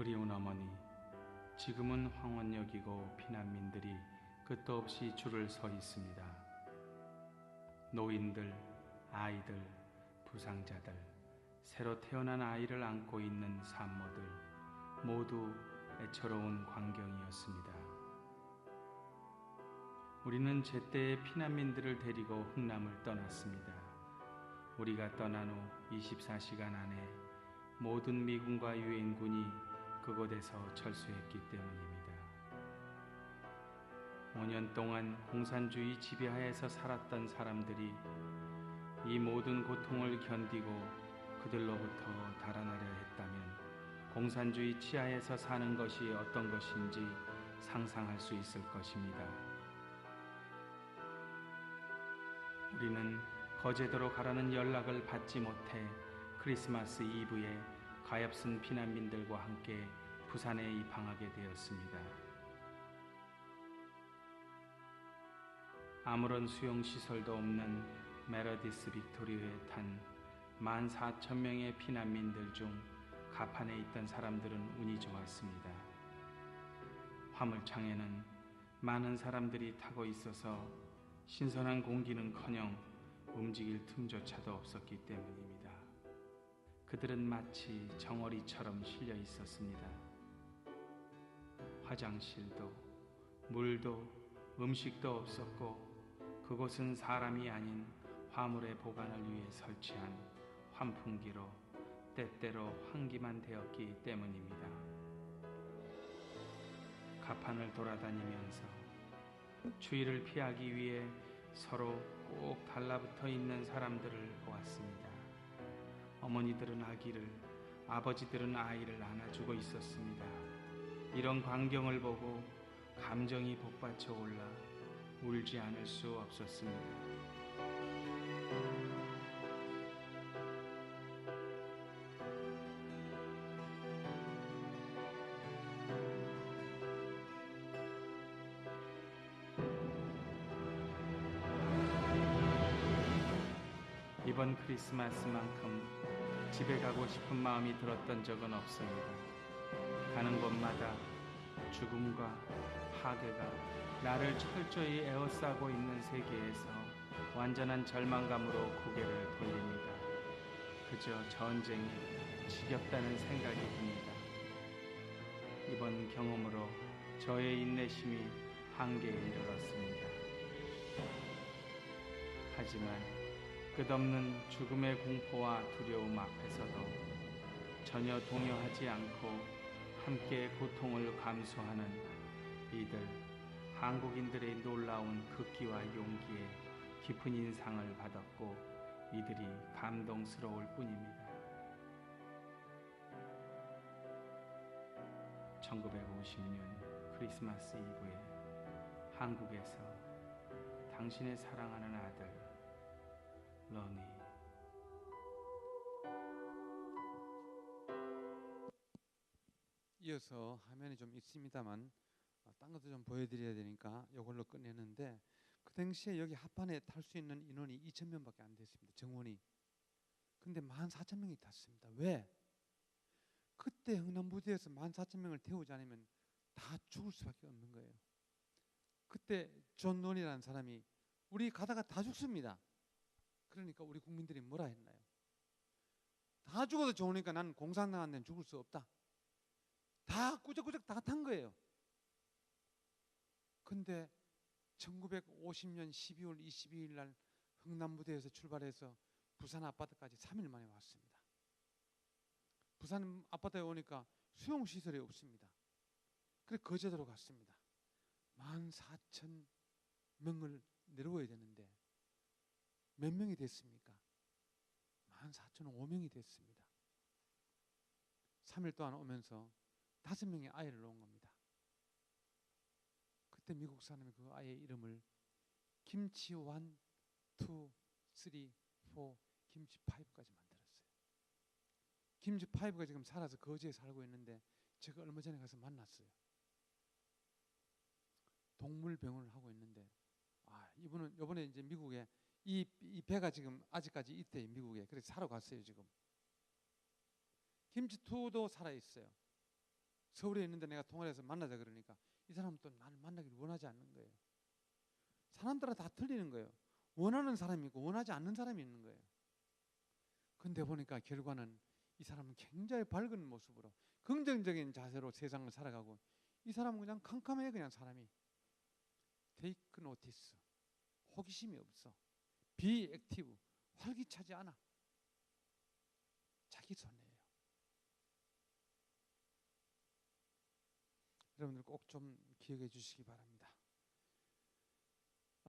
그리운 어머니, 지금은 황혼역이고 피난민들이 끝도 없이 줄을 서 있습니다. 노인들, 아이들, 부상자들, 새로 태어난 아이를 안고 있는 산모들, 모두 애처로운 광경이었습니다. 우리는 제때에 피난민들을 데리고 흥남을 떠났습니다. 우리가 떠난 후 24시간 안에 모든 미군과 유엔군이 그곳에서 철수했기 때문입니다. 5년 동안 공산주의 지배하에서 살았던 사람들이 이 모든 고통을 견디고 그들로부터 달아나려 했다면 공산주의 치하에서 사는 것이 어떤 것인지 상상할 수 있을 것입니다. 우리는 거제도로 가라는 연락을 받지 못해 크리스마스 이브에 가엾은 피난민들과 함께 부산에 입항하게 되었습니다. 아무런 수용시설도 없는 메러디스 빅토리오에 탄 14,000명의 피난민들 중 가판에 있던 사람들은 운이 좋았습니다. 화물창에는 많은 사람들이 타고 있어서 신선한 공기는커녕 움직일 틈조차도 없었기 때문입니다. 그들은 마치 정어리처럼 실려 있었습니다. 화장실도 물도 음식도 없었고 그곳은 사람이 아닌 화물의 보관을 위해 설치한 환풍기로 때때로 환기만 되었기 때문입니다. 가판을 돌아다니면서 추위를 피하기 위해 서로 꼭 달라붙어 있는 사람들을 보았습니다. 어머니들은 아기를, 아버지들은 아이를 안아주고 있었습니다. 이런 광경을 보고 감정이 복받쳐 올라 울지 않을 수 없었습니다. 이번 크리스마스만큼 집에 가고 싶은 마음이 들었던 적은 없습니다. 가는 곳마다 죽음과 파괴가 나를 철저히 에워싸고 있는 세계에서 완전한 절망감으로 고개를 돌립니다. 그저 전쟁이 지겹다는 생각이 듭니다. 이번 경험으로 저의 인내심이 한계에 이르렀습니다. 하지만 끝없는 죽음의 공포와 두려움 앞에서도 전혀 동요하지 않고 함께 고통을 감수하는 이들 한국인들의 놀라운 극기와 용기에 깊은 인상을 받았고 이들이 감동스러울 뿐입니다. 1950년 크리스마스 이브에 한국에서 당신의 사랑하는 아들 러니 이어서 화면이 좀 있습니다만 어, 딴 것도 좀 보여드려야 되니까 이걸로 끝내는데 그 당시에 여기 합판에 탈 수 있는 인원이 2천 명밖에 안 됐습니다. 정원이. 근데 14,000명이 탔습니다. 왜? 그때 흥남부대에서 14,000명을 태우지 않으면 다 죽을 수밖에 없는 거예요. 그때 존 논이라는 사람이 우리 가다가 다 죽습니다. 그러니까 우리 국민들이 뭐라 했나요? 다 죽어도 좋으니까 나는 공산당한 데는 죽을 수 없다. 다 꾸적꾸적 다 탄 거예요. 근데 1950년 12월 22일 날 흥남부대에서 출발해서 부산 아파트까지 3일 만에 왔습니다. 부산 아파트에 오니까 수용 시설이 없습니다. 그래 거제도로 갔습니다. 14,000 명을 내려와야 되는데 몇 명이 됐습니까? 14,005명이 됐습니다. 3일 동안 오면서 다섯 명의 아이를 놓은 겁니다. 그때 미국 사람이 그 아이의 이름을 김치 1, 2, 3, 4, 김치 5까지 만들었어요. 김치 5가 지금 살아서 거제에 살고 있는데 제가 얼마 전에 가서 만났어요. 동물병원을 하고 있는데 아 이분은 이번에 이제 미국에 이, 이 배가 지금 아직까지 있대 미국에 그래서 사러 갔어요 지금. 김치 2도 살아 있어요. 서울에 있는데 내가 통화를 해서 만나자 그러니까 이 사람은 또 나를 만나기를 원하지 않는 거예요. 사람들은 다 틀리는 거예요. 원하는 사람이 있고 원하지 않는 사람이 있는 거예요. 근데 보니까 결과는 이 사람은 굉장히 밝은 모습으로 긍정적인 자세로 세상을 살아가고 이 사람은 그냥 캄캄해 그냥 사람이 테이크 노티스 호기심이 없어 비 액티브 활기차지 않아 자기 손해예요 여러분들 꼭 좀 기억해 주시기 바랍니다